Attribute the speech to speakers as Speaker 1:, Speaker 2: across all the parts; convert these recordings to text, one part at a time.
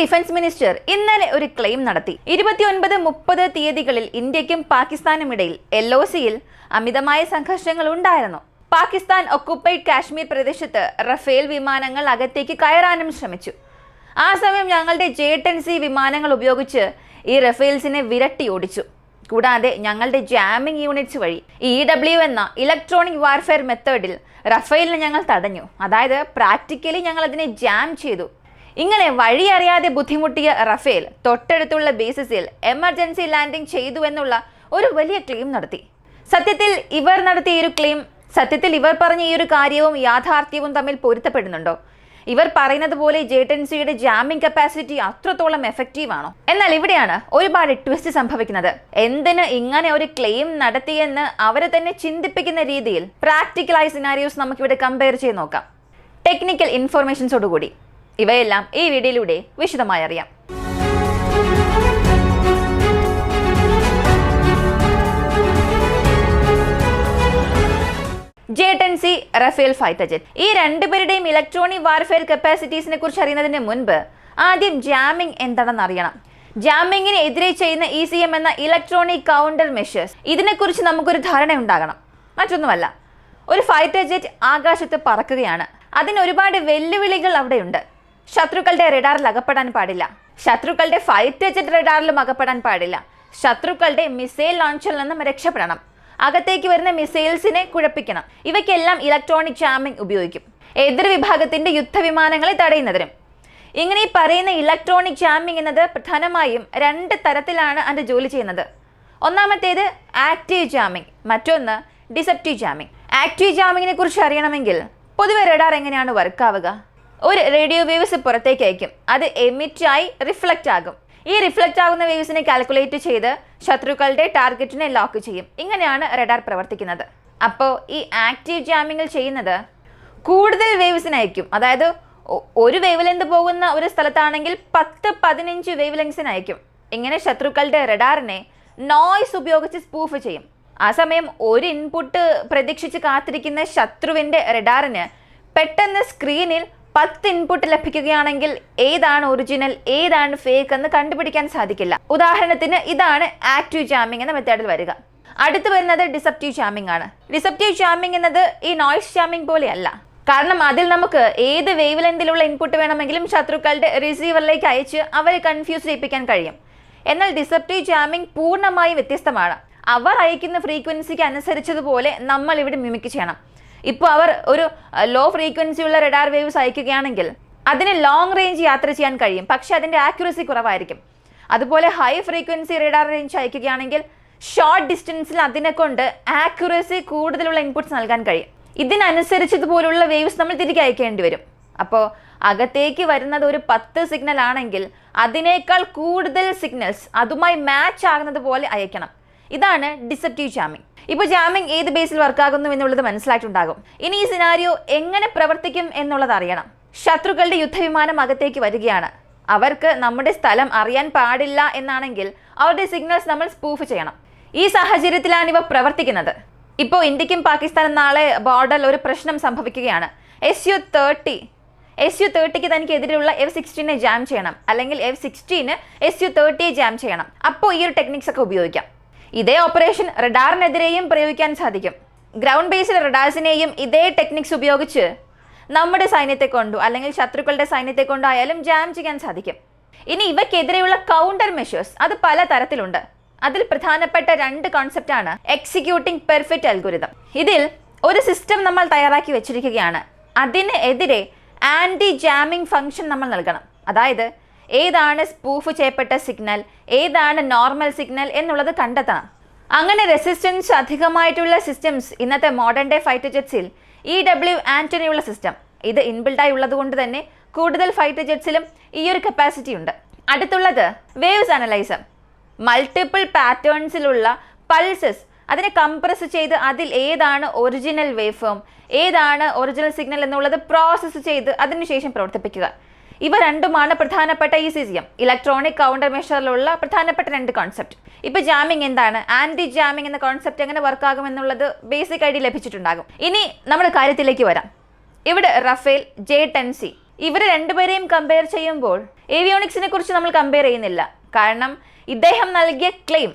Speaker 1: Defence minister ഇന്നലെ ഒരു claim നടത്തി. ഇരുപത്തിയൊൻപത് മുപ്പത് തീയതികളിൽ ഇന്ത്യക്കും പാകിസ്ഥാനും ഇടയിൽ എൽ ഒ സിയിൽ അമിതമായ സംഘർഷങ്ങൾ ഉണ്ടായിരുന്നു. പാകിസ്ഥാൻ ഒക്കുപ്പൈഡ് കാശ്മീർ പ്രദേശത്ത് റഫേൽ വിമാനങ്ങൾ അകത്തേക്ക് കയറാനും ശ്രമിച്ചു. ആ സമയം ഞങ്ങളുടെ ജെ ടെൻ സി വിമാനങ്ങൾ ഉപയോഗിച്ച് ഈ റഫേൽസിനെ വിരട്ടി ഓടിച്ചു. കൂടാതെ ഞങ്ങളുടെ ജാമിംഗ് യൂണിറ്റ്സ് വഴി ഇ ഡബ്ല്യു എന്ന ഇലക്ട്രോണിക് വാർഫെയർ മെത്തേഡിൽ റഫേലിനെ ഞങ്ങൾ തടഞ്ഞു. അതായത് പ്രാക്ടിക്കലി ഞങ്ങൾ അതിനെ ജാം ചെയ്തു. ഇങ്ങനെ വഴി അറിയാതെ ബുദ്ധിമുട്ടിയ റഫേൽ തൊട്ടടുത്തുള്ള ബേസിസിൽ എമർജൻസി ലാൻഡിംഗ് ചെയ്തു എന്നുള്ള ഒരു വലിയ ക്ലെയിം നടത്തി. സത്യത്തിൽ ഇവർ നടത്തിയ ഒരു ക്ലെയിം സത്യത്തിൽ ഇവർ പറഞ്ഞ ഈ ഒരു കാര്യവും യാഥാർത്ഥ്യവും തമ്മിൽ പൊരുത്തപ്പെടുന്നുണ്ടോ? ഇവർ പറയുന്നത് പോലെ ജേട്ടൻസിയുടെ ജാമിംഗ് കപ്പാസിറ്റി അത്രത്തോളം എഫക്റ്റീവ് ആണോ? എന്നാൽ ഇവിടെയാണ് ഒരുപാട് ട്വിസ്റ്റ് സംഭവിക്കുന്നത്. എന്തിന് ഇങ്ങനെ ഒരു ക്ലെയിം നടത്തിയെന്ന് അവരെ തന്നെ ചിന്തിപ്പിക്കുന്ന രീതിയിൽ പ്രാക്ടിക്കലായ സിനാരിയോസ് നമുക്കിവിടെ കമ്പയർ ചെയ്ത് നോക്കാം. ടെക്നിക്കൽ ഇൻഫർമേഷൻസോടുകൂടി ഇവയെല്ലാം ഈ വീഡിയോയിലൂടെ വിശദമായി അറിയാം. J ten C Rafale fighter jet ഈ രണ്ടുപേരുടെയും ഇലക്ട്രോണിക് വാർഫെയർ കപ്പാസിറ്റീസിനെ കുറിച്ച് അറിയുന്നതിന് മുൻപ് ആദ്യം ജാമിംഗ് എന്താണെന്ന് അറിയണം. ജാമിങ്ങിന് എതിരെ ചെയ്യുന്ന ഇ സി എം എന്ന ഇലക്ട്രോണിക് കൗണ്ടർ മെഷേഴ്സ് ഇതിനെക്കുറിച്ച് നമുക്കൊരു ധാരണ ഉണ്ടാകണം. മറ്റൊന്നുമല്ല. ഒരു ഫൈറ്റർ ജെറ്റ് ആകാശത്ത് പറക്കുകയാണ്. അതിന് ഒരുപാട് വെല്ലുവിളികൾ അവിടെയുണ്ട്. ശത്രുക്കളുടെ റഡാറിൽ അകപ്പെടാൻ പാടില്ല. ശത്രുക്കളുടെ ഫൈറ്റ് ജെറ്റ് റഡാറിലും അകപ്പെടാൻ പാടില്ല. ശത്രുക്കളുടെ മിസൈൽ ലോഞ്ചിൽ നിന്നും രക്ഷപ്പെടണം. അകത്തേക്ക് വരുന്ന മിസൈൽസിനെ കുഴപ്പിക്കണം. ഇവയ്ക്കെല്ലാം ഇലക്ട്രോണിക് ജാമിംഗ് ഉപയോഗിക്കും. എതിർ വിഭാഗത്തിന്റെ യുദ്ധവിമാനങ്ങളെ തടയുന്നതിനും. ഇങ്ങനെ ഈ പറയുന്ന ഇലക്ട്രോണിക് ജാമിംഗ് എന്നത് പ്രധാനമായും രണ്ട് തരത്തിലാണ് അതിന്റെ ജോലി ചെയ്യുന്നത്. ഒന്നാമത്തേത് ആക്റ്റീവ് ജാമിംഗ് മറ്റൊന്ന് ഡിസെപ്റ്റീവ് ജാമിംഗ് ആക്റ്റീവ് ജാമിങ്ങിനെ കുറിച്ച് അറിയണമെങ്കിൽ പൊതുവെ റഡാർ എങ്ങനെയാണ് വർക്ക് ആവുക? ഒരു റേഡിയോ വേവ്സ് പുറത്തേക്ക് അയക്കും. അത് എമിറ്റ് ആയി റിഫ്ലക്റ്റ് ആകും. ഈ റിഫ്ലക്റ്റ് ആകുന്ന വേവ്സിനെ കാൽക്കുലേറ്റ് ചെയ്ത് ശത്രുക്കളുടെ ടാർഗറ്റിനെ ലോക്ക് ചെയ്യും. ഇങ്ങനെയാണ് റഡാർ പ്രവർത്തിക്കുന്നത്. അപ്പോൾ ഈ ആക്റ്റീവ് ജാമിങ്ങിൽ ചെയ്യുന്നത് കൂടുതൽ വേവ്സിനെ അയക്കും. അതായത് ഒരു വേവ് ലെങ്ത് പോകുന്ന ഒരു സ്ഥലത്താണെങ്കിൽ പത്ത് പതിനഞ്ച് വേവ് ലെങ്സിന് അയക്കും. ഇങ്ങനെ ശത്രുക്കളുടെ റഡാറിനെ നോയ്സ് ഉപയോഗിച്ച് സ്പൂഫ് ചെയ്യും. ആ സമയം ഒരു ഇൻപുട്ട് പ്രതീക്ഷിച്ച് കാത്തിരിക്കുന്ന ശത്രുവിന്റെ റഡാറിന് പെട്ടെന്ന് സ്ക്രീനിൽ പത്ത് ഇൻപുട്ട് ലഭിക്കുകയാണെങ്കിൽ ഏതാണ് ഒറിജിനൽ ഏതാണ് ഫേക്ക് എന്ന് കണ്ടുപിടിക്കാൻ സാധിക്കില്ല. ഉദാഹരണത്തിന് ഇതാണ് ആക്റ്റീവ് ജാമിംഗ് എന്ന മെത്തേഡിൽ വരിക. അടുത്ത് വരുന്നത് ഡിസപ്റ്റീവ് ജാമിംഗ് ആണ്. ഡിസപ്റ്റീവ് ജാമിംഗ് എന്നത് ഈ നോയ്സ് ജാമിംഗ് പോലെയല്ല. കാരണം അതിൽ നമുക്ക് ഏത് വേവ് ലെന്തിലുള്ള ഇൻപുട്ട് വേണമെങ്കിലും ശത്രുക്കളുടെ റിസീവറിലേക്ക് അയച്ച് അവരെ കൺഫ്യൂസ് ചെയ്യിപ്പിക്കാൻ കഴിയും. എന്നാൽ ഡിസപ്റ്റീവ് ജാമിംഗ് പൂർണമായും വ്യത്യസ്തമാണ്. അവർ അയക്കുന്ന ഫ്രീക്വൻസിക്ക് അനുസരിച്ചതുപോലെ നമ്മൾ ഇവിടെ മിമിക്ക് ചെയ്യണം. ഇപ്പോൾ അവർ ഒരു ലോ ഫ്രീക്വൻസി ഉള്ള റഡാർ വേവ്സ് അയക്കുകയാണെങ്കിൽ അതിന് ലോങ് റേഞ്ച് യാത്ര ചെയ്യാൻ കഴിയും. പക്ഷേ അതിന്റെ ആക്യുറസി കുറവായിരിക്കും. അതുപോലെ ഹൈ ഫ്രീക്വൻസി റഡാർ റേഞ്ച് അയക്കുകയാണെങ്കിൽ ഷോർട്ട് ഡിസ്റ്റൻസിൽ അതിനെ കൊണ്ട് ആക്യുറസി കൂടുതലുള്ള ഇൻപുട്സ് നൽകാൻ കഴിയും. ഇതിനനുസരിച്ചതുപോലുള്ള വേവ്സ് നമ്മൾ തിരികെ അയക്കേണ്ടി വരും. അപ്പോൾ അകത്തേക്ക് വരുന്നത് ഒരു പത്ത് സിഗ്നൽ ആണെങ്കിൽ അതിനേക്കാൾ കൂടുതൽ സിഗ്നൽസ് അതുമായി മാച്ച് ആകുന്നത് പോലെ അയക്കണം. ഇതാണ് ഡിസെപ്റ്റീവ് ജാമിംഗ് ഇപ്പോൾ ജാമ്യം ഏത് ബേസിൽ വർക്കാകുന്നു എന്നുള്ളത് മനസ്സിലായിട്ടുണ്ടാകും. ഇനി ഈ സിനാരിയോ എങ്ങനെ പ്രവർത്തിക്കും എന്നുള്ളത് അറിയണം. ശത്രുക്കളുടെ യുദ്ധവിമാനം അകത്തേക്ക് വരികയാണ്. അവർക്ക് നമ്മുടെ സ്ഥലം അറിയാൻ പാടില്ല എന്നാണെങ്കിൽ അവരുടെ സിഗ്നൽസ് നമ്മൾ സ്പൂഫ് ചെയ്യണം. ഈ സാഹചര്യത്തിലാണ് ഇവ പ്രവർത്തിക്കുന്നത്. ഇപ്പോൾ ഇന്ത്യക്കും പാകിസ്ഥാനും നാളെ ബോർഡറിൽ ഒരു പ്രശ്നം സംഭവിക്കുകയാണ്. S U thirty S U തേർട്ടിക്ക് തനിക്കെതിരെയുള്ള എഫ് സിക്സ്റ്റീനെ ജാം ചെയ്യണം. അല്ലെങ്കിൽ എഫ് സിക്സ്റ്റീന് എസ് യു തേർട്ടിയെ ജാം ചെയ്യണം. അപ്പോൾ ഈ ഒരു ടെക്നിക്സ് ഒക്കെ ഉപയോഗിക്കാം. ഇതേ ഓപ്പറേഷൻ റഡാറിനെതിരെയും പ്രയോഗിക്കാൻ സാധിക്കും. ഗ്രൗണ്ട് ബേസ്ഡ് റഡാർസിനെയും ഇതേ ടെക്നിക്സ് ഉപയോഗിച്ച് നമ്മുടെ സൈന്യത്തെ കൊണ്ടു അല്ലെങ്കിൽ ശത്രുക്കളുടെ സൈന്യത്തെ കൊണ്ടോ ആയാലും ജാം ചെയ്യാൻ സാധിക്കും. ഇനി ഇവയ്ക്കെതിരെയുള്ള കൗണ്ടർ മെഷേഴ്സ് അത് പല തരത്തിലുണ്ട്. അതിൽ പ്രധാനപ്പെട്ട രണ്ട് കോൺസെപ്റ്റാണ് എക്സിക്യൂട്ടിംഗ് പെർഫെക്റ്റ് അൽഗുരിതം ഇതിൽ ഒരു സിസ്റ്റം നമ്മൾ തയ്യാറാക്കി വെച്ചിരിക്കുകയാണ്. അതിന് എതിരെ ആന്റി ജാമിംഗ് ഫംഗ്ഷൻ നമ്മൾ നൽകണം. അതായത് ഏതാണ് സ്പൂഫ് ചെയ്യപ്പെട്ട സിഗ്നൽ ഏതാണ് നോർമൽ സിഗ്നൽ എന്നുള്ളത് കണ്ടെത്തണം. അങ്ങനെ റെസിസ്റ്റൻസ് അധികമായിട്ടുള്ള സിസ്റ്റംസ് ഇന്നത്തെ മോഡേൺ ഡേ ഫൈറ്റർ ജെറ്റ്സിൽ ഇ ഡബ്ല്യു ആന്റണിയുള്ള സിസ്റ്റം ഇത് ഇൻബിൽഡായി ഉള്ളത് കൊണ്ട് തന്നെ കൂടുതൽ ഫൈറ്റർ ജെറ്റ്സിലും ഈ ഒരു കപ്പാസിറ്റി ഉണ്ട്. അടുത്തുള്ളത് വേവ്സ് അനലൈസർ മൾട്ടിപ്പിൾ പാറ്റേൺസിലുള്ള പൾസസ് അതിനെ കംപ്രസ് ചെയ്ത് അതിൽ ഏതാണ് ഒറിജിനൽ വേവ് ഫോം ഏതാണ് ഒറിജിനൽ സിഗ്നൽ എന്നുള്ളത് പ്രോസസ്സ് ചെയ്ത് അതിനുശേഷം പ്രവർത്തിപ്പിക്കുക. ഇവ രണ്ടുമാണ് പ്രധാനപ്പെട്ട E C C M. Electronic counter മെഷറിലുള്ള പ്രധാനപ്പെട്ട രണ്ട് കോൺസെപ്റ്റ് ഇപ്പൊ ജാമിംഗ് എന്താണ്? ആന്റി ജാമിംഗ് എന്ന കോൺസെപ്റ്റ് എങ്ങനെ വർക്ക് ആകും എന്നുള്ളത് ബേസിക് ഐഡിയ ലഭിച്ചിട്ടുണ്ടാകും. ഇനി നമ്മുടെ കാര്യത്തിലേക്ക് വരാം. ഇവിടെ റഫേൽ ജെ ടെൻ സി ഇവർ രണ്ടുപേരെയും കമ്പയർ ചെയ്യുമ്പോൾ ഏവിയോണിക്സിനെ കുറിച്ച് നമ്മൾ കമ്പയർ ചെയ്യുന്നില്ല. കാരണം ഇദ്ദേഹം നൽകിയ ക്ലെയിം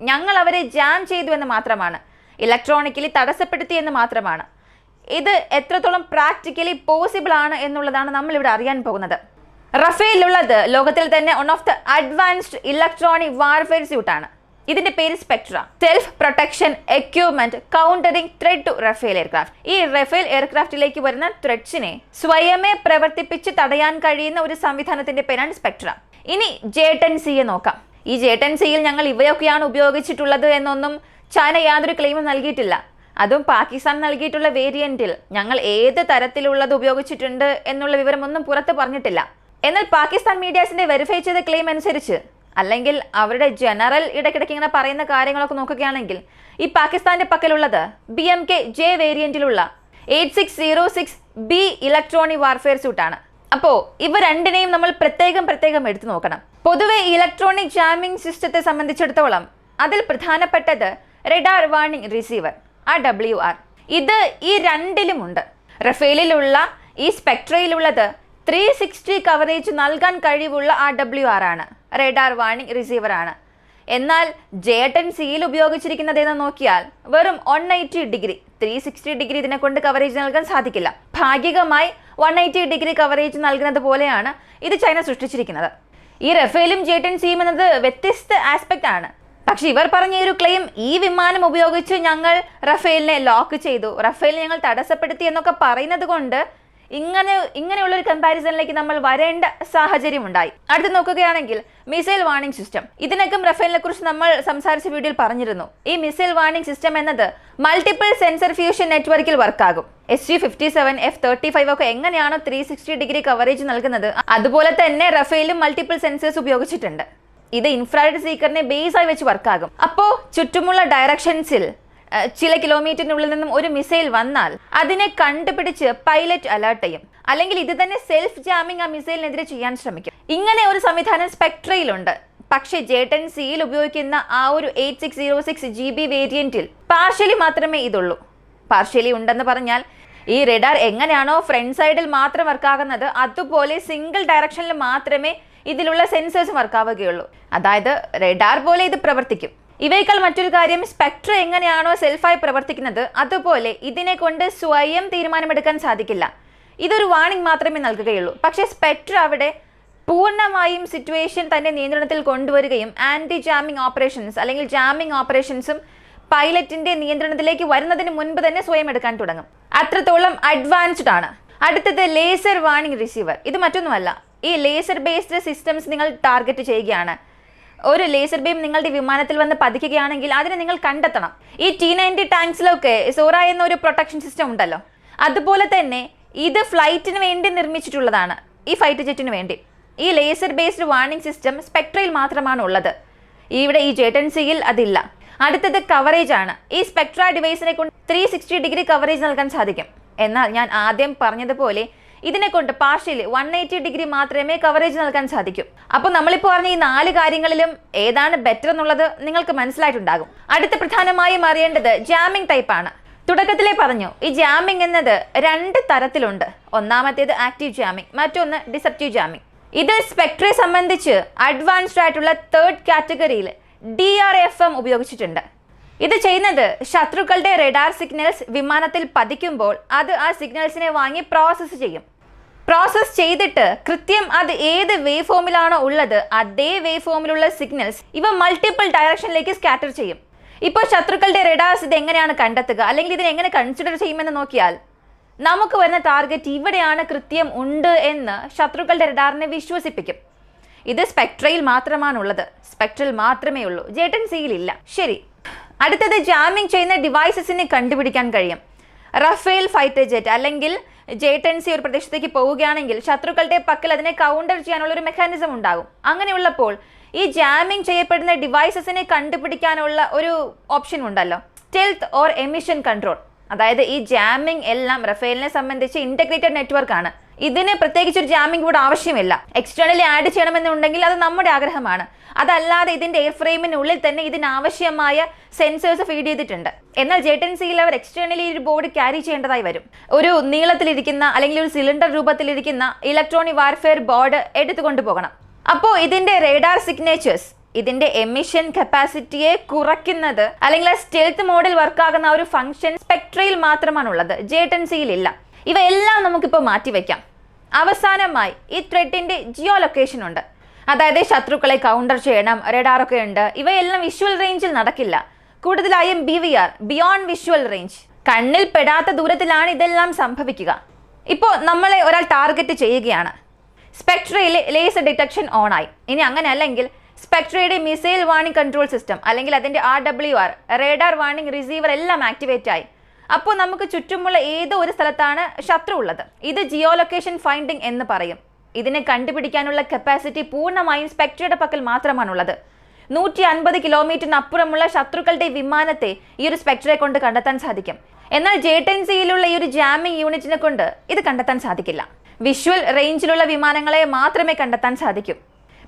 Speaker 1: ഞങ്ങൾ അവരെ ജാം ചെയ്തു എന്ന് മാത്രമാണ്. ഇലക്ട്രോണിക്കലി തടസ്സപ്പെടുത്തി എന്ന് മാത്രമാണ്. ഇത് എത്രത്തോളം പ്രാക്ടിക്കലി പോസിബിൾ ആണ് എന്നുള്ളതാണ് നമ്മൾ ഇവിടെ അറിയാൻ പോകുന്നത്. റഫേലുള്ളത് ലോകത്തിൽ തന്നെ one of the advanced electronic warfare ആണ്. ഇതിന്റെ പേര് Spectra self protection equipment countering threat to Rafale aircraft ഈ റഫേൽ എയർക്രാഫ്റ്റിലേക്ക് വരുന്ന ത്രെഡ്സിനെ സ്വയമേ പ്രവർത്തിപ്പിച്ച് തടയാൻ കഴിയുന്ന ഒരു സംവിധാനത്തിന്റെ പേരാണ് സ്പെക്ട്ര ഇനി ജെ സിയെ നോക്കാം. ഈ ജെ സിയിൽ ഞങ്ങൾ ഇവയൊക്കെയാണ് ഉപയോഗിച്ചിട്ടുള്ളത് എന്നൊന്നും ചൈന യാതൊരു ക്ലെയിമും നൽകിയിട്ടില്ല. അതും പാകിസ്ഥാൻ നൽകിയിട്ടുള്ള വേരിയന്റിൽ ഞങ്ങൾ ഏത് തരത്തിലുള്ളത് ഉപയോഗിച്ചിട്ടുണ്ട് എന്നുള്ള വിവരമൊന്നും പുറത്ത് പറഞ്ഞിട്ടില്ല. എന്നാൽ പാകിസ്ഥാൻ മീഡിയാസിന്റെ വെരിഫൈ ചെയ്ത ക്ലെയിം അനുസരിച്ച് അല്ലെങ്കിൽ അവരുടെ ജനറൽ ഇടയ്ക്കിടയ്ക്ക് ഇങ്ങനെ പറയുന്ന കാര്യങ്ങളൊക്കെ നോക്കുകയാണെങ്കിൽ ഈ പാകിസ്ഥാന്റെ പക്കലുള്ളത് B M K J വേരിയന്റിലുള്ള eight six zero six B electronic warfare സ്യൂട്ടാണ് അപ്പോൾ ഇവ രണ്ടിനെയും നമ്മൾ പ്രത്യേകം പ്രത്യേകം എടുത്തു നോക്കണം. പൊതുവെ ഇലക്ട്രോണിക് ജാമിംഗ് സിസ്റ്റത്തെ സംബന്ധിച്ചിടത്തോളം അതിൽ പ്രധാനപ്പെട്ടത് റെഡാർ വാർണിംഗ് റിസീവർ ആ ഡബ്ല്യു ആർ ഇത് ഈ രണ്ടിലുമുണ്ട്. റഫേലിലുള്ള ഈ സ്പെക്ട്രയിലുള്ളത് ത്രീ സിക്സ്റ്റി കവറേജ് നൽകാൻ കഴിവുള്ള ആ ഡബ്ല്യു ആർ ആണ്. റേഡാർ വാണിംഗ് റിസീവർ ആണ്. എന്നാൽ ജെ ടെൻ സിയിൽ ഉപയോഗിച്ചിരിക്കുന്നത് എന്ന് നോക്കിയാൽ വെറും one eighty degree. Three sixty degree ഇതിനെ കൊണ്ട് കവറേജ് നൽകാൻ സാധിക്കില്ല. ഭാഗികമായി വൺ എയ്റ്റി ഡിഗ്രി കവറേജ് നൽകുന്നത് പോലെയാണ് ഇത് ചൈന സൃഷ്ടിച്ചിരിക്കുന്നത്. ഈ റഫേലും ജെ ടെൻ സിയും എന്നത് വ്യത്യസ്ത ആസ്പെക്ട് ആണ്. പക്ഷെ ഇവർ പറഞ്ഞ ഒരു ക്ലെയിം ഈ വിമാനം ഉപയോഗിച്ച് ഞങ്ങൾ റഫേലിനെ ലോക്ക് ചെയ്തു. റഫേൽ ഞങ്ങൾ തടസ്സപ്പെടുത്തി എന്നൊക്കെ പറയുന്നത് കൊണ്ട് ഇങ്ങനെ ഇങ്ങനെയുള്ള ഒരു കമ്പാരിസണിലേക്ക് നമ്മൾ വരേണ്ട സാഹചര്യം ഉണ്ടായി. അടുത്ത് നോക്കുകയാണെങ്കിൽ മിസൈൽ വാർണിംഗ് സിസ്റ്റം ഇതിനകം റഫേലിനെ കുറിച്ച് നമ്മൾ സംസാരിച്ച വീഡിയോയിൽ പറഞ്ഞിരുന്നു. ഈ മിസൈൽ വാർണിംഗ് സിസ്റ്റം എന്നത് മൾട്ടിപ്പിൾ സെൻസർ ഫ്യൂഷൻ നെറ്റ്വർക്കിൽ വർക്കാകും S G fifty seven F thirty five ഒക്കെ എങ്ങനെയാണോ ത്രീ സിക്സ്റ്റി ഡിഗ്രി കവറേജ് നൽകുന്നത് അതുപോലെ തന്നെ റഫേലും മൾട്ടിപ്പിൾ സെൻസേഴ്സ് ഉപയോഗിച്ചിട്ടുണ്ട്. ഇത് ഇൻഫ്രാറെഡ് സീക്കറിനെ ബേസ് ആയി വെച്ച് വർക്കാകും അപ്പോ ചുറ്റുമുള്ള ഡയറക്ഷൻസിൽ ചില കിലോമീറ്ററിനുള്ളിൽ നിന്നും ഒരു മിസൈൽ വന്നാൽ അതിനെ കണ്ടുപിടിച്ച് പൈലറ്റ് അലേർട്ട് ചെയ്യും. അല്ലെങ്കിൽ ഇത് തന്നെ സെൽഫ് ജാമിംഗ് ആ മിസൈലിനെതിരെ ചെയ്യാൻ ശ്രമിക്കും. ഇങ്ങനെ ഒരു സംവിധാനം സ്പെക്ട്രയിലുണ്ട് പക്ഷേ ജെ ടെൻ സിയിൽ ഉപയോഗിക്കുന്ന ആ ഒരു eight six zero six G B വേരിയന്റിൽ partially മാത്രമേ ഇതുള്ളൂ. പാർഷ്യലി ഉണ്ടെന്ന് പറഞ്ഞാൽ ഈ റെഡാർ എങ്ങനെയാണോ ഫ്രണ്ട് സൈഡിൽ മാത്രം വർക്കാകുന്നത് അതുപോലെ സിംഗിൾ ഡയറക്ഷനിൽ മാത്രമേ ഇതിലുള്ള സെൻസേഴ്സ് വർക്കാവുകയുള്ളൂ. അതായത് റെഡാർ പോലെ ഇത് പ്രവർത്തിക്കും. ഇവയേക്കാൾ മറ്റൊരു കാര്യം സ്പെക്ട്ര എങ്ങനെയാണോ സെൽഫായി പ്രവർത്തിക്കുന്നത് അതുപോലെ ഇതിനെ കൊണ്ട് സ്വയം തീരുമാനമെടുക്കാൻ സാധിക്കില്ല. ഇതൊരു വാണിംഗ് മാത്രമേ നൽകുകയുള്ളൂ. പക്ഷേ സ്പെക്ട്ര അവിടെ പൂർണമായും സിറ്റുവേഷൻ തന്റെ നിയന്ത്രണത്തിൽ കൊണ്ടുവരികയും ആന്റി ജാമിംഗ് ഓപ്പറേഷൻസ് അല്ലെങ്കിൽ ജാമിംഗ് ഓപ്പറേഷൻസും പൈലറ്റിന്റെ നിയന്ത്രണത്തിലേക്ക് വരുന്നതിന് മുൻപ് തന്നെ സ്വയം എടുക്കാൻ തുടങ്ങും. അത്രത്തോളം അഡ്വാൻസ്ഡ് ആണ്. അടുത്തത് ലേസർ വാണിംഗ് റിസീവർ ഇത് മറ്റൊന്നുമല്ല. ഈ ലേസർ ബേസ്ഡ് സിസ്റ്റംസ് നിങ്ങൾ ടാർഗറ്റ് ചെയ്യുകയാണ്. ഒരു ലേസർ ബീം നിങ്ങളുടെ വിമാനത്തിൽ വന്ന് പതിക്കുകയാണെങ്കിൽ അതിനെ നിങ്ങൾ കണ്ടെത്തണം. ഈ ടി നയന്റി ടാങ്ക്സിലൊക്കെ സോറ എന്ന ഒരു പ്രൊട്ടക്ഷൻ സിസ്റ്റം ഉണ്ടല്ലോ. അതുപോലെ തന്നെ ഇത് ഫ്ലൈറ്റിന് വേണ്ടി നിർമ്മിച്ചിട്ടുള്ളതാണ്. ഈ ഫൈറ്റർ ജെറ്റിന് വേണ്ടി. ഈ ലേസർ ബേസ്ഡ് വാർണിംഗ് സിസ്റ്റം സ്പെക്ട്രയിൽ മാത്രമാണ് ഉള്ളത്. ഇവിടെ ഈ ജെറ്റൻസിയിൽ അതില്ല. അടുത്തത് കവറേജ് ആണ്. ഈ സ്പെക്ട്ര ഡിവൈസിനെ കൊണ്ട് ത്രീ ഡിഗ്രി കവറേജ് നൽകാൻ സാധിക്കും. എന്നാൽ ഞാൻ ആദ്യം പറഞ്ഞതുപോലെ ഇതിനെ കൊണ്ട് പാർഷ്യലി വൺ എയ്റ്റി ഡിഗ്രി മാത്രമേ കവറേജ് നൽകാൻ സാധിക്കൂ. അപ്പോൾ നമ്മളിപ്പോൾ പറഞ്ഞ ഈ നാല് കാര്യങ്ങളിലും ഏതാണ് ബെറ്റർ എന്നുള്ളത് നിങ്ങൾക്ക് മനസ്സിലായിട്ടുണ്ടാകും. അടുത്ത പ്രധാനമായും അറിയേണ്ടത് ജാമിംഗ് ടൈപ്പ് ആണ്. തുടക്കത്തിലേ പറഞ്ഞു ഈ ജാമിംഗ് എന്നത് രണ്ട് തരത്തിലുണ്ട്. ഒന്നാമത്തേത് ആക്റ്റീവ് ജാമിംഗ് മറ്റൊന്ന് ഡിസപ്റ്റീവ് ജാമിംഗ് ഇത് സ്പെക്ട്രയെ സംബന്ധിച്ച് അഡ്വാൻസ്ഡ് ആയിട്ടുള്ള തേർഡ് കാറ്റഗറിയിൽ ഡി ആർ എഫ് എം ഉപയോഗിച്ചിട്ടുണ്ട്. ഇത് ചെയ്യുന്നത് ശത്രുക്കളുടെ റെഡാർ സിഗ്നൽസ് വിമാനത്തിൽ പതിക്കുമ്പോൾ അത് ആ സിഗ്നൽസിനെ വാങ്ങി പ്രോസസ്സ് ചെയ്യും. പ്രോസസ്സ് ചെയ്തിട്ട് കൃത്യം അത് ഏത് വേ ഫോമിലാണോ ഉള്ളത് അതേ വേ ഫോമിലുള്ള സിഗ്നൽസ് ഇവ മൾട്ടിപ്പിൾ ഡയറക്ഷനിലേക്ക് സ്കാറ്റർ ചെയ്യും. ഇപ്പോൾ ശത്രുക്കളുടെ റെഡാർസ് ഇത് എങ്ങനെയാണ് കണ്ടെത്തുക? അല്ലെങ്കിൽ ഇതിനെ എങ്ങനെ കൺസിഡർ ചെയ്യുമെന്ന് നോക്കിയാൽ നമുക്ക് വരുന്ന ടാർഗറ്റ് ഇവിടെയാണ് കൃത്യം ഉണ്ട് എന്ന് ശത്രുക്കളുടെ റെഡാറിനെ വിശ്വസിപ്പിക്കും. ഇത് സ്പെക്ട്രയിൽ മാത്രമാണുള്ളത്. സ്പെക്ട്രൽ മാത്രമേ ഉള്ളൂ. ജേട്ടൻ ഇല്ല. ശരി. അടുത്തത് ജാമിംഗ് ചെയ്യുന്ന ഡിവൈസസിനെ കണ്ടുപിടിക്കാൻ കഴിയും. റഫേൽ ഫൈറ്റർ ജെറ്റ് അല്ലെങ്കിൽ ജേട്ടൻസി ഒരു പ്രദേശത്തേക്ക് പോവുകയാണെങ്കിൽ ശത്രുക്കളുടെ പക്കൽ അതിനെ കൗണ്ടർ ചെയ്യാനുള്ള ഒരു മെക്കാനിസം ഉണ്ടാകും. അങ്ങനെയുള്ളപ്പോൾ ഈ ജാമിംഗ് ചെയ്യപ്പെടുന്ന ഡിവൈസസിനെ കണ്ടുപിടിക്കാനുള്ള ഒരു ഓപ്ഷൻ ഉണ്ടല്ലോ. സ്റ്റെൽത്ത് ഓർ എമിഷൻ കൺട്രോൾ അതായത് ഈ ജാമിംഗ് എല്ലാം റഫേലിനെ സംബന്ധിച്ച് ഇന്റഗ്രേറ്റഡ് നെറ്റ്വർക്കാണ് ഇതിന് പ്രത്യേകിച്ച് ഒരു ജാമിംഗ് ബോർഡ് ആവശ്യമില്ല. എക്സ്റ്റേണലി ആഡ് ചെയ്യണമെന്നുണ്ടെങ്കിൽ അത് നമ്മുടെ ആഗ്രഹമാണ്. അതല്ലാതെ ഇതിന്റെ എയർ ഫ്രെയിമിനുള്ളിൽ തന്നെ ഇതിനാവശ്യമായ സെൻസേഴ്സ് ഫീഡ് ചെയ്തിട്ടുണ്ട്. എന്നാൽ ജെറ്റൻസിയിൽ അവർ എക്സ്റ്റേണലി ഒരു ബോർഡ് ക്യാരി ചെയ്യേണ്ടതായി വരും. ഒരു നീളത്തിലിരിക്കുന്ന അല്ലെങ്കിൽ ഒരു സിലിണ്ടർ രൂപത്തിലിരിക്കുന്ന ഇലക്ട്രോണിക് വാർഫെയർ ബോർഡ് എടുത്തുകൊണ്ട് പോകണം അപ്പോൾ ഇതിന്റെ റേഡാർ സിഗ്നേച്ചേഴ്സ് ഇതിന്റെ എമിഷൻ കപ്പാസിറ്റിയെ കുറയ്ക്കുന്നത് അല്ലെങ്കിൽ സ്റ്റെൽത്ത് മോഡിൽ വർക്കാകുന്ന ഒരു ഫംഗ്ഷൻ സ്പെക്ട്രയിൽ മാത്രമാണുള്ളത്. ജെറ്റൻ സിയിൽ ഇല്ല. ഇവയെല്ലാം നമുക്കിപ്പോൾ മാറ്റിവെക്കാം അവസാനമായി ഈ ത്രെഡിന്റെ ജിയോ ലൊക്കേഷൻ ഉണ്ട്. അതായത് ശത്രുക്കളെ കൗണ്ടർ ചെയ്യണം റെഡാറൊക്കെ ഉണ്ട്. ഇവയെല്ലാം വിഷ്വൽ റേഞ്ചിൽ നടക്കില്ല. കൂടുതലായും B V R beyond visual range കണ്ണിൽ പെടാത്ത ദൂരത്തിലാണ് ഇതെല്ലാം സംഭവിക്കുക. ഇപ്പോൾ നമ്മളെ ഒരാൾ ടാർഗറ്റ് ചെയ്യുകയാണ്. സ്പെക്ട്രയിലെ ലേസർ ഡിറ്റക്ഷൻ ഓൺ ആയി. ഇനി അങ്ങനെ അല്ലെങ്കിൽ സ്പെക്ട്രയുടെ മിസൈൽ വാണിംഗ് കൺട്രോൾ സിസ്റ്റം അല്ലെങ്കിൽ അതിന്റെ R W R radar warning receiver എല്ലാം ആക്ടിവേറ്റ് ആയി. അപ്പോൾ നമുക്ക് ചുറ്റുമുള്ള ഏതോ ഒരു സ്ഥലത്താണ് ശത്രു ഉള്ളത്. ഇത് ജിയോ ലൊക്കേഷൻ എന്ന് പറയും. ഇതിനെ കണ്ടുപിടിക്കാനുള്ള കപ്പാസിറ്റി പൂർണമായും സ്പെക്ട്രയുടെ പക്കൽ മാത്രമാണുള്ളത്. നൂറ്റി അൻപത് കിലോമീറ്ററിന് അപ്പുറമുള്ള ശത്രുക്കളുടെ വിമാനത്തെ ഈ ഒരു സ്പെക്ട്രയെ കൊണ്ട് കണ്ടെത്താൻ സാധിക്കും. എന്നാൽ ജെ ടെൻ സിയിലുള്ള ഈ ഒരു ജാമിംഗ് യൂണിറ്റിനെ കൊണ്ട് ഇത് കണ്ടെത്താൻ സാധിക്കില്ല. വിഷ്വൽ റേഞ്ചിലുള്ള വിമാനങ്ങളെ മാത്രമേ കണ്ടെത്താൻ സാധിക്കൂ.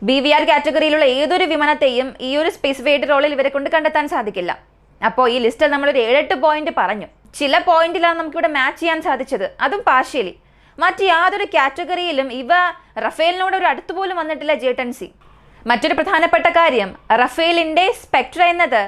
Speaker 1: ബി വി ആർ കാറ്റഗറിയിലുള്ള ഏതൊരു വിമാനത്തെയും ഈ ഒരു സ്പെസിഫൈഡ് റോളിൽ ഇവരെ കൊണ്ട് കണ്ടെത്താൻ സാധിക്കില്ല. അപ്പോൾ ഈ ലിസ്റ്റിൽ നമ്മളൊരു ഏഴെട്ട് പോയിന്റ് പറഞ്ഞു. ചില പോയിന്റിലാണ് നമുക്കിവിടെ മാച്ച് ചെയ്യാൻ സാധിച്ചത്. അതും പാർഷ്യലി മറ്റ് യാതൊരു കാറ്റഗറിയിലും ഇവ റഫേലിനോട് ഒരു അടുത്ത് പോലും വന്നിട്ടില്ല ജേട്ടൻസി മറ്റൊരു പ്രധാനപ്പെട്ട കാര്യം റഫേലിന്റെ സ്പെക്ട്ര എന്നത്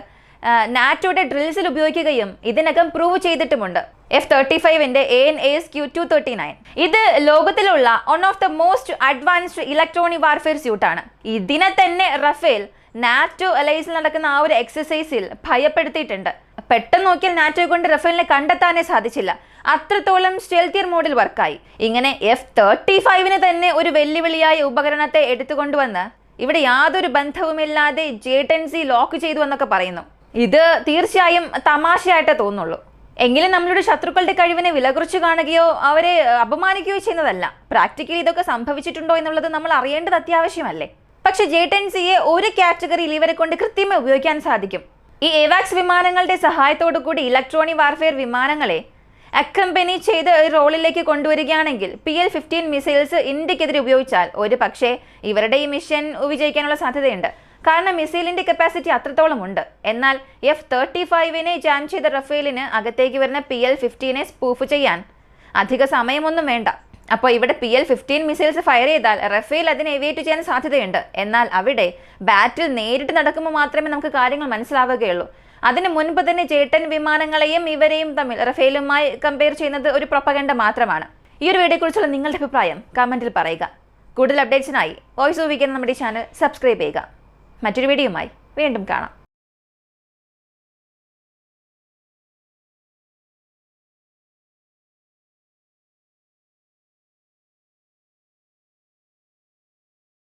Speaker 1: നാറ്റോയുടെ ഡ്രിൽസിൽ ഉപയോഗിക്കുകയും ഇതിനകം പ്രൂവ് ചെയ്തിട്ടുമുണ്ട്. F thirty ഫൈവിന്റെ A N S Q two thirty nine ഇത് ലോകത്തിലുള്ള one of the most advanced electronic warfare സ്യൂട്ടാണ് ഇതിനെ തന്നെ റഫേൽ നാറ്റോ അലൈസിൽ നടക്കുന്ന ആ ഒരു എക്സസൈസിൽ ഭയപ്പെടുത്തിയിട്ടുണ്ട്. പെട്ടെന്ന് നോക്കിയാൽ നാറ്റോയെ കൊണ്ട് റഫേലിനെ കണ്ടെത്താനേ സാധിച്ചില്ല. അത്രത്തോളം സ്റ്റെൽത്തിയർ മോഡിൽ വർക്കായി. ഇങ്ങനെ എഫ് തേർട്ടി ഫൈവിന് തന്നെ ഒരു വെല്ലുവിളിയായ ഉപകരണത്തെ എടുത്തുകൊണ്ടുവന്ന് ഇവിടെ യാതൊരു ബന്ധവുമില്ലാതെ ജേട്ടൻസി ലോക്ക് ചെയ്തു എന്നൊക്കെ പറയുന്നു. ഇത് തീർച്ചയായും തമാശയായിട്ടേ തോന്നുള്ളൂ. എങ്കിലും നമ്മളുടെ ശത്രുക്കളുടെ കഴിവിനെ വിലകുറിച്ച് കാണുകയോ അവരെ അപമാനിക്കുകയോ ചെയ്യുന്നതല്ല. പ്രാക്ടിക്കലി ഇതൊക്കെ സംഭവിച്ചിട്ടുണ്ടോ എന്നുള്ളത് നമ്മൾ അറിയേണ്ടത് അത്യാവശ്യമല്ലേ. പക്ഷെ ജേട്ടൻസിയെ ഒരു കാറ്റഗറിയിൽ ഇവരെ കൊണ്ട് കൃത്യമായി ഉപയോഗിക്കാൻ സാധിക്കും. ഈ എവാക്സ് വിമാനങ്ങളുടെ സഹായത്തോടു കൂടി ഇലക്ട്രോണിക് വാർഫെയർ വിമാനങ്ങളെ അക്കമ്പനി ചെയ്ത് റോളിലേക്ക് കൊണ്ടുവരികയാണെങ്കിൽ പി എൽ ഫിഫ്റ്റീൻ മിസൈൽസ് ഇന്ത്യക്കെതിരെ ഉപയോഗിച്ചാൽ ഒരു പക്ഷേ ഇവരുടെ ഈ മിഷൻ വിജയിക്കാനുള്ള സാധ്യതയുണ്ട്. കാരണം മിസൈലിന്റെ കപ്പാസിറ്റി അത്രത്തോളം ഉണ്ട്. എന്നാൽ എഫ് തേർട്ടി ഫൈവിനെ ജാം ചെയ്ത റഫേലിന് അകത്തേക്ക് വരുന്ന പി എൽ ഫിഫ്റ്റീനെ സ്പൂഫ് ചെയ്യാൻ അധിക സമയമൊന്നും വേണ്ട. അപ്പോൾ ഇവിടെ P L fifteen missiles fire ചെയ്താൽ റഫേൽ അതിനെ എവിയേറ്റ് ചെയ്യാൻ സാധ്യതയുണ്ട്. എന്നാൽ അവിടെ ബാറ്റിൽ നേരിട്ട് നടക്കുമ്പോൾ മാത്രമേ നമുക്ക് കാര്യങ്ങൾ മനസ്സിലാവുകയുള്ളൂ. അതിന് മുൻപ് തന്നെ ചേട്ടൻ വിമാനങ്ങളെയും ഇവരെയും തമ്മിൽ റഫേലുമായി കമ്പയർ ചെയ്യുന്നത് ഒരു പ്രൊപ്പഗണ്ട മാത്രമാണ്. ഈ ഒരു വീഡിയോയെക്കുറിച്ചുള്ള നിങ്ങളുടെ അഭിപ്രായം കമന്റിൽ പറയുക. കൂടുതൽ അപ്ഡേറ്റ്സിനായി വോയിസ് ഓവിക്കുന്ന നമ്മുടെ ചാനൽ സബ്സ്ക്രൈബ് ചെയ്യുക. മറ്റൊരു വീഡിയോയുമായി വീണ്ടും കാണാം.